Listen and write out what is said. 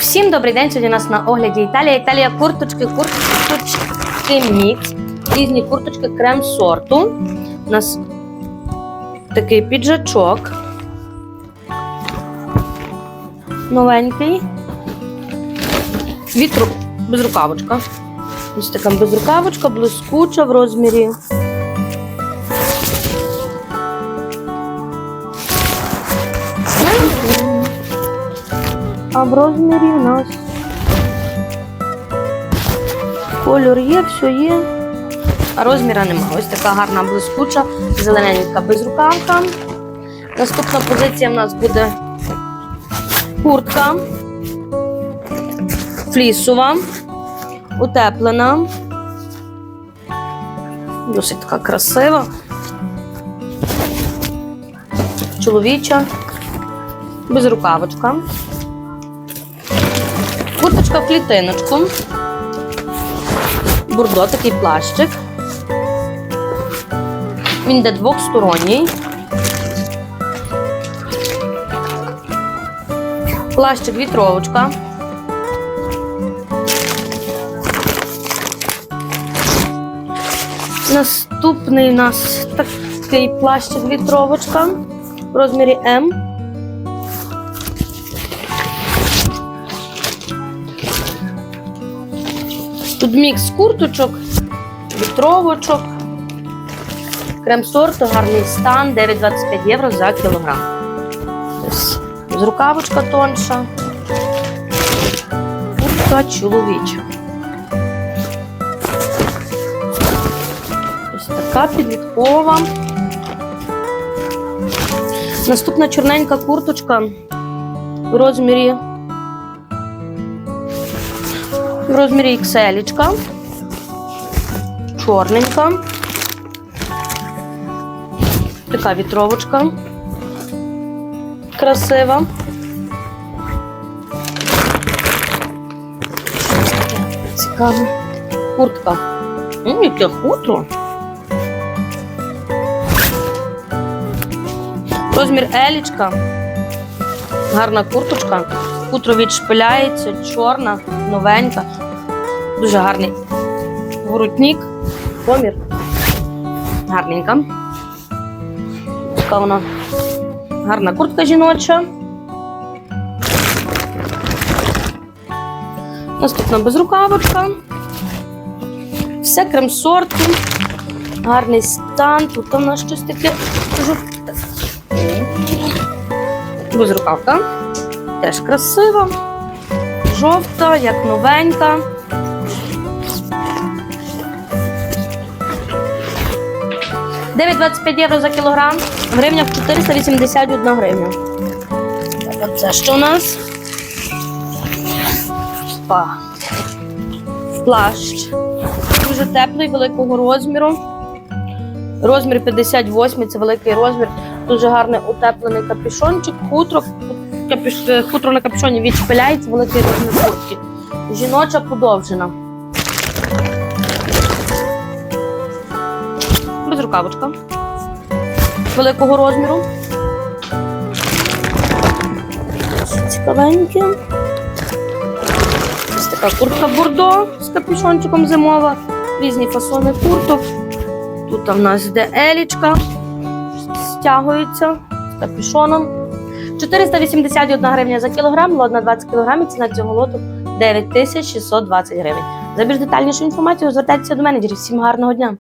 Всім добрий день. Сьогодні у нас на огляді Італія. Італія курточки, курточки мікс. Різні курточки крем сорту. У нас такий піджачок. Новенький. Вітру безрукавочка. Ось така безрукавочка, блискуча в розмірі. А в розмірі у нас кольор є, все є. Розміра нема. Ось така гарна блискуча, зелененька безрукавка. Наступна позиція в нас буде куртка. Флісова, утеплена. Досить така красива. Чоловіча. Безрукавочка. Курточка в клітиночку. Бурдо, такий плащик. Він йде двохсторонній. Плащик вітровочка. Наступний у нас такий плащик вітровочка в розмірі М. Тут мікс курточок, вітровочок, крем сорту, гарний стан, 9,25 євро за кілограм. Ось з рукавочка тонша. Куртка чоловіча. Ось така підліткова. Наступна чорненька курточка в розмірі в розмірі XL. Чорненька. Така вітровочка. Красива. Цікаво. Куртка. М, яке хутро. Розмір елічка. Гарна курточка. Хутро відшпиляється, чорна, новенька. Дуже гарний воротник. Комір. Гарненька. Така вона гарна куртка жіноча. Наступна безрукавочка. Все крем сорту. Гарний стан. Тут у нас щось таке. Безрукавка. Теж красива. Жовта, як новенька. Дев'ять 25 євро за кілограм. В гривнях 481 гривня. Так, а це що у нас? Спа. Плащ. Дуже теплий, великого розміру. Розмір 58, це великий розмір. Дуже гарний утеплений капюшончик, хутро. Капюш... Хутро на капюшоні відшпиляється, великий розмір куртки. Жіноча подовжена. Безрукавочка. Великого розміру. Цікавеньке. Ось така куртка бордо з капюшончиком зимова. Різні фасони курток. Тут в нас йде елічка, стягується з капюшоном. 481 гривня за кілограм, лот на 20 кілограмів, ціна цього лоту 9620 гривень. За більш детальнішу інформацію звертайтеся до менеджерів. Всім гарного дня!